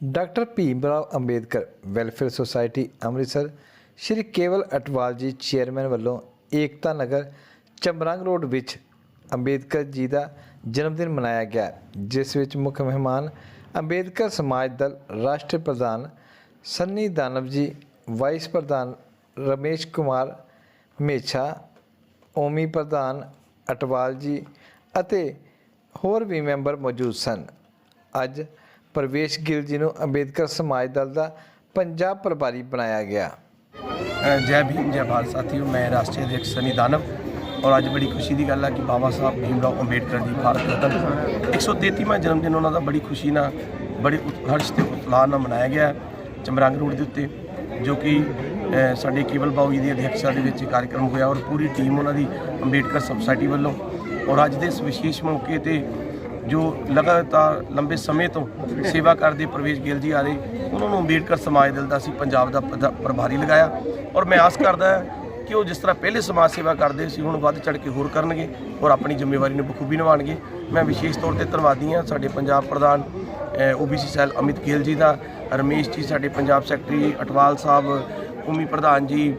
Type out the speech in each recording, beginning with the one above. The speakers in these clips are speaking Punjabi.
Doctor Bhim Rao Ambedkar welfare society Amritsar, Shri Kewal Atwal ji chairman ਵੱਲੋਂ ਏਕਤਾ ਨਗਰ ਚਮਰੰਗ ਰੋਡ ਵਿੱਚ ਅੰਬੇਦਕਰ ਜੀ ਦਾ ਜਨਮ ਦਿਨ ਮਨਾਇਆ ਗਿਆ, ਜਿਸ ਵਿੱਚ ਮੁੱਖ ਮਹਿਮਾਨ ਅੰਬੇਦਕਰ ਸਮਾਜ ਦਲ ਰਾਸ਼ਟਰੀ ਪ੍ਰਧਾਨ ਸੰਨੀ ਦਾਨਵ ਜੀ, ਵਾਈਸ ਪ੍ਰਧਾਨ ਰਮੇਸ਼ ਕੁਮਾਰ ਮੇਛਾ, ਓਮੀ ਪ੍ਰਧਾਨ ਅਟਵਾਲ ਜੀ ਅਤੇ ਹੋਰ ਵੀ ਮੈਂਬਰ ਮੌਜੂਦ ਸਨ। ਅੱਜ ਪ੍ਰਵੇਸ਼ ਗਿੱਲ ਜੀ ਨੂੰ ਅੰਬੇਦਕਰ ਸਮਾਜ ਦਲ ਦਾ ਪੰਜਾਬ ਪ੍ਰਭਾਰੀ ਬਣਾਇਆ ਗਿਆ। ਜੈ ਭੀਮ, ਜੈ ਭਾਰਤ ਸਾਥੀਓ, ਮੈਂ ਰਾਸ਼ਟਰੀ ਅਧਿਕਸ਼ ਸਨੀ ਦਾਨਵ ਔਰ ਅੱਜ ਬੜੀ ਖੁਸ਼ੀ ਦੀ ਗੱਲ ਹੈ ਕਿ ਬਾਬਾ ਸਾਹਿਬ ਭੀਮ ਰਾਓ ਅੰਬੇਡਕਰ ਜੀ ਭਾਰਤ ਰਤਨ 133ਵਾਂ ਜਨਮ ਦਿਨ ਉਹਨਾਂ ਦਾ ਬੜੀ ਖੁਸ਼ੀ ਨਾਲ, ਬੜੇ ਉਤਹਰਸ਼ ਤੇ ਉਤਲਾਹ ਨਾਲ ਮਨਾਇਆ ਗਿਆ ਚਮਰੰਗ ਰੋਡ ਦੇ ਉੱਤੇ, ਜੋ ਕਿ ਸਾਡੇ ਕੇਵਲ ਬਾਊ ਜੀ ਦੀ ਅਧਿਕਸ਼ਤਾ ਦੇ ਵਿੱਚ ਕਾਰਜਕ੍ਰਮ ਹੋਇਆ ਔਰ ਪੂਰੀ ਟੀਮ ਉਹਨਾਂ ਦੀ ਅੰਬੇਡਕਰ ਸੁਸਾਇਟੀ ਵੱਲੋਂ ਔਰ ਅੱਜ ਦੇ ਇਸ ਵਿਸ਼ੇਸ਼ ਮੌਕੇ ਤੇ ਜੋ ਲਗਾਤਾਰ ਲੰਬੇ ਸਮੇਂ ਤੋਂ ਸੇਵਾ ਕਰਦੇ ਪ੍ਰਵੇਸ਼ ਗਿੱਲ ਜੀ ਆ ਰਹੇ ਉਹਨਾਂ ਨੂੰ ਅੰਬੇਡਕਰ ਸਮਾਜ ਦਿਲ ਦਾ ਅਸੀਂ ਪੰਜਾਬ ਦਾ ਪ੍ਰਧਾ- ਪ੍ਰਭਾਰੀ ਲਗਾਇਆ। ਔਰ ਮੈਂ ਆਸ ਕਰਦਾ ਕਿ ਉਹ ਜਿਸ ਤਰ੍ਹਾਂ ਪਹਿਲੇ ਸਮਾਜ ਸੇਵਾ ਕਰਦੇ ਸੀ, ਹੁਣ ਵੱਧ ਚੜ ਕੇ ਹੋਰ ਕਰਨਗੇ ਔਰ ਆਪਣੀ ਜ਼ਿੰਮੇਵਾਰੀ ਨੂੰ ਬਖੂਬੀ ਨਿਭਾਉਣਗੇ। ਮੈਂ ਵਿਸ਼ੇਸ਼ ਤੌਰ ਤੇ ਧੰਨਵਾਦੀ ਹਾਂ ਸਾਡੇ ਪੰਜਾਬ ਪ੍ਰਧਾਨ ਓਬੀਸੀ ਸੈਲ ਅਮਿਤ ਗਿੱਲ ਜੀ ਦਾ, ਰਮੇਸ਼ ਜੀ ਸਾਡੇ ਪੰਜਾਬ ਸੈਕਟਰੀ ਅਟਵਾਲ ਸਾਹਿਬ ਉਮੀ ਪ੍ਰਧਾਨ ਜੀ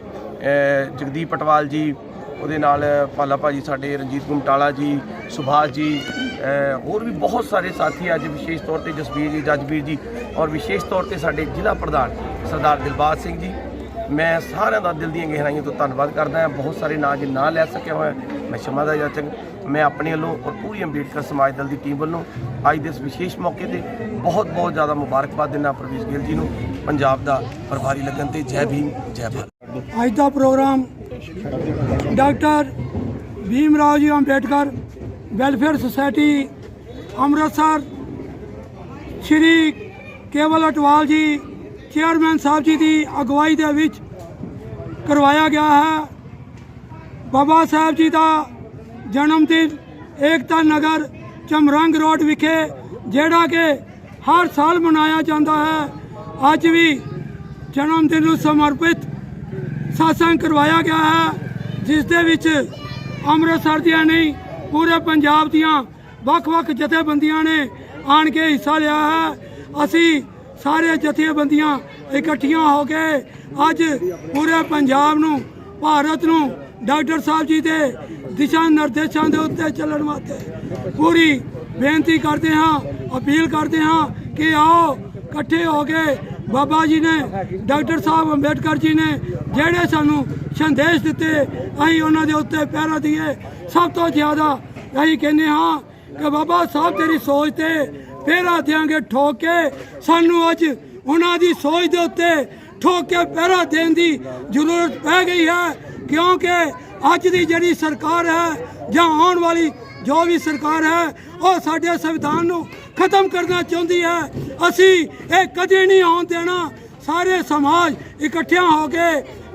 ਜਗਦੀਪ ਅਟਵਾਲ ਜੀ ਉਹਦੇ ਨਾਲ ਪਾਲਾ ਭਾਜੀ ਸਾਡੇ ਰਣਜੀਤ ਗੁਮਟਾਲਾ ਜੀ, ਸੁਭਾਸ਼ ਜੀ ਹੋਰ ਵੀ ਬਹੁਤ ਸਾਰੇ ਸਾਥੀ ਅੱਜ ਵਿਸ਼ੇਸ਼ ਤੌਰ ਤੇ ਜਸਬੀਰ ਜੀ, ਜਜਬੀਰ ਜੀ ਔਰ ਵਿਸ਼ੇਸ਼ ਤੌਰ ਤੇ ਸਾਡੇ ਜ਼ਿਲ੍ਹਾ ਪ੍ਰਧਾਨ ਸਰਦਾਰ ਦਿਲਬਾਗ ਸਿੰਘ ਜੀ। ਮੈਂ ਸਾਰਿਆਂ ਦਾ ਦਿਲ ਦੀਆਂ ਗਹਿਰਾਈਆਂ ਤੋਂ ਧੰਨਵਾਦ ਕਰਦਾ ਹਾਂ। ਬਹੁਤ ਸਾਰੇ ਨਾਂ ਜੇ ਨਾਂ ਲੈ ਸਕਿਆ ਹੋਇਆ। ਮੈਂ ਸ਼ਮਾ ਦਾ ਯਾਚਕ, ਮੈਂ ਆਪਣੇ ਵੱਲੋਂ ਔਰ ਪੂਰੀ ਅੰਬੇਡਕਰ ਸਮਾਜ ਦਲ ਦੀ ਟੀਮ ਵੱਲੋਂ ਅੱਜ ਦੇ ਇਸ ਵਿਸ਼ੇਸ਼ ਮੌਕੇ ਤੇ ਬਹੁਤ ਬਹੁਤ ਜ਼ਿਆਦਾ ਮੁਬਾਰਕਬਾਦ ਦਿੰਦਾ ਪ੍ਰਵੀਸ਼ ਗਿੱਲ ਜੀ ਨੂੰ। ਪੰਜਾਬ ਦਾ ਪ੍ਰਭਾਰੀ ਲੱਗਣ ਤੇ ਜੈ ਭੀਮ, ਜੈ ਭਾਰਤ। ਅੱਜ ਦਾ programme doctor Bhim Rao ji Ambedkar welfare society Amritsar, Shri Kewal Atwal ji, chairman Sahib ji ਦੀ ਅਗਵਾਈ ਦੇ ਵਿੱਚ ਕਰਵਾਇਆ ਗਿਆ ਹੈ। ਬਾਬਾ ਸਾਹਿਬ ਜੀ ਦਾ ਜਨਮ ਦਿਨ ਏਕਤਾ ਨਗਰ ਚਮਰੰਗ ਰੋਡ ਵਿਖੇ, ਜਿਹੜਾ ਕਿ ਹਰ ਸਾਲ ਮਨਾਇਆ ਜਾਂਦਾ ਹੈ। ਅੱਜ ਵੀ ਜਨਮ ਦਿਨ ਨੂੰ ਸਮਰਪਿਤ ਸਾਸੰਗ ਕਰਵਾਇਆ ਗਿਆ ਹੈ, ਜਿਸ ਦੇ ਵਿੱਚ ਅੰਮ੍ਰਿਤਸਰ ਦੀਆਂ ਨਹੀਂ, ਪੂਰੇ ਪੰਜਾਬ ਦੀਆਂ ਵੱਖ-ਵੱਖ ਜਥੇਬੰਦੀਆਂ ਨੇ ਆਣ ਕੇ ਹਿੱਸਾ ਲਿਆ ਹੈ। ਅਸੀਂ ਸਾਰੇ ਜਥੇਬੰਦੀਆਂ ਇਕੱਠੀਆਂ ਹੋ ਕੇ ਅੱਜ ਪੂਰੇ ਪੰਜਾਬ ਨੂੰ, ਭਾਰਤ ਨੂੰ ਡਾਕਟਰ ਸਾਹਿਬ ਜੀ ਦੇ ਦਿਸ਼ਾ ਨਿਰਦੇਸ਼ਾਂ ਦੇ ਉੱਤੇ ਚੱਲਣ ਵਾਸਤੇ ਪੂਰੀ ਬੇਨਤੀ ਕਰਦੇ ਹਾਂ, ਅਪੀਲ ਕਰਦੇ ਹਾਂ ਕਿ ਆਓ, ਇਕੱਠੇ ਹੋ ਕੇ ਬਾਬਾ ਜੀ ਨੇ, ਡਾਕਟਰ ਸਾਹਿਬ ਅੰਬੇਡਕਰ ਜੀ ਨੇ ਜਿਹੜੇ ਸਾਨੂੰ ਸੰਦੇਸ਼ ਦਿੱਤੇ, ਅਸੀਂ ਉਹਨਾਂ ਦੇ ਉੱਤੇ ਪਹਿਰਾ ਦਈਏ ਸਭ ਤੋਂ ਜ਼ਿਆਦਾ ਅਸੀਂ ਕਹਿੰਦੇ ਹਾਂ ਕਿ ਬਾਬਾ ਸਾਹਿਬ, ਤੇਰੀ ਸੋਚ ਤੇ ਪਹਿਰਾ ਦਿਆਂਗੇ ਠੋਕ। ਕੇ ਸਾਨੂੰ ਅੱਜ ਉਹਨਾਂ ਦੀ ਸੋਚ ਦੇ ਉੱਤੇ ਠੋਕ ਕੇ ਪਹਿਰਾ ਦੇਣ ਦੀ ਜ਼ਰੂਰਤ ਪੈ ਗਈ ਹੈ। ਕਿਉਂਕਿ ਅੱਜ ਦੀ ਜਿਹੜੀ ਸਰਕਾਰ ਹੈ ਜਾਂ ਆਉਣ ਵਾਲੀ ਜੋ ਵੀ ਸਰਕਾਰ ਹੈ, ਉਹ ਸਾਡੇ ਸੰਵਿਧਾਨ ਨੂੰ ਖਤਮ ਕਰਨਾ ਚਾਹੁੰਦੀ ਹੈ। ਅਸੀਂ ਇਹ ਕਦੇ ਨਹੀਂ ਆਉਣ ਦੇਣਾ। ਸਾਰੇ ਸਮਾਜ ਇਕੱਠਿਆਂ ਹੋ ਕੇ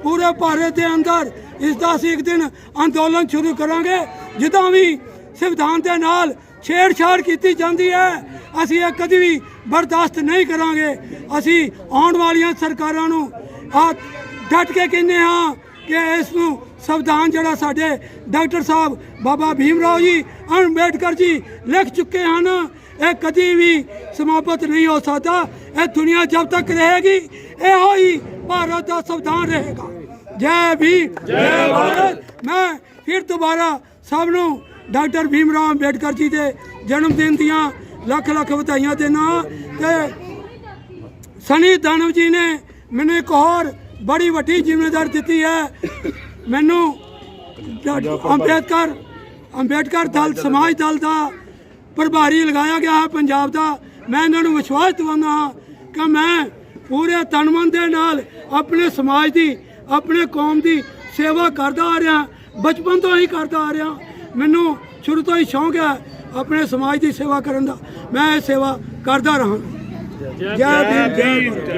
ਪੂਰੇ ਭਾਰਤ ਦੇ ਅੰਦਰ ਇਸ ਦਾ ਅਸੀਂ ਇੱਕ ਦਿਨ ਅੰਦੋਲਨ ਸ਼ੁਰੂ ਕਰਾਂਗੇ, ਜਿੱਦਾਂ ਵੀ ਸੰਵਿਧਾਨ ਦੇ ਨਾਲ ਛੇੜਛਾੜ ਕੀਤੀ ਜਾਂਦੀ ਹੈ, ਅਸੀਂ ਇਹ ਕਦੀ ਵੀ ਬਰਦਾਸ਼ਤ ਨਹੀਂ ਕਰਾਂਗੇ। ਅਸੀਂ ਆਉਣ ਵਾਲੀਆਂ ਸਰਕਾਰਾਂ ਨੂੰ ਆ ਡਟ ਕੇ ਕਹਿੰਦੇ ਹਾਂ ਕਿ ਇਸ ਨੂੰ ਸੰਵਿਧਾਨ ਜਿਹੜਾ ਸਾਡੇ ਡਾਕਟਰ ਸਾਹਿਬ ਬਾਬਾ ਭੀਮ ਰਾਓ ਜੀ, ਅੰਬੇਡਕਰ ਜੀ ਲਿਖ ਚੁੱਕੇ ਹਨ। ਇਹ ਕਦੀ ਵੀ ਸਮਾਪਤ ਨਹੀਂ ਹੋ ਸਕਦਾ। ਇਹ ਦੁਨੀਆ ਜਦ ਤੱਕ ਰਹੇਗੀ, ਇਹੋ ਹੀ ਭਾਰਤ ਦਾ ਸੰਵਿਧਾਨ ਰਹੇਗਾ। ਜੈ ਭੀਮ। ਜੈ ਭਾਰਤ। ਮੈਂ ਫਿਰ ਦੁਬਾਰਾ ਸਭ ਨੂੰ ਡਾਕਟਰ ਭੀਮ ਰਾਓ ਅੰਬੇਡਕਰ ਜੀ ਦੇ ਜਨਮ ਦਿਨ ਦੀਆਂ ਲੱਖ ਲੱਖ ਵਧਾਈਆਂ ਦੇਣਾ ਤੇ ਸਨੀ ਦਾਨਵ ਜੀ ਨੇ ਮੈਨੂੰ ਇੱਕ ਹੋਰ ਬੜੀ ਵੱਡੀ ਜ਼ਿੰਮੇਵਾਰੀ ਦਿੱਤੀ ਹੈ। ਮੈਨੂੰ ਅੰਬੇਦਕਰ ਅੰਬੇਦਕਰ ਦਲ ਸਮਾਜ ਦਲ ਦਾ ਪ੍ਰਭਾਰੀ ਲਗਾਇਆ ਗਿਆ ਹੈ ਪੰਜਾਬ ਦਾ। ਮੈਂ ਇਹਨਾਂ ਨੂੰ ਵਿਸ਼ਵਾਸ ਦਿਵਾਉਂਦਾ ਹਾਂ ਕਿ ਮੈਂ ਪੂਰੇ ਤਨ ਮਨ ਦੇ ਨਾਲ ਆਪਣੇ ਸਮਾਜ ਦੀ ਆਪਣੇ ਕੌਮ ਦੀ ਸੇਵਾ ਕਰਦਾ ਆ ਰਿਹਾ ਬਚਪਨ ਤੋਂ ਹੀ ਕਰਦਾ ਆ ਰਿਹਾ। ਮੈਨੂੰ ਸ਼ੁਰੂ ਤੋਂ ਹੀ ਸ਼ੌਂਕ ਹੈ ਆਪਣੇ ਸਮਾਜ ਦੀ ਸੇਵਾ ਕਰਨ ਦਾ। ਮੈਂ ਇਹ ਸੇਵਾ ਕਰਦਾ ਰਹਾਂਗਾ। ਜੈ ਭੀਮ ਜੈ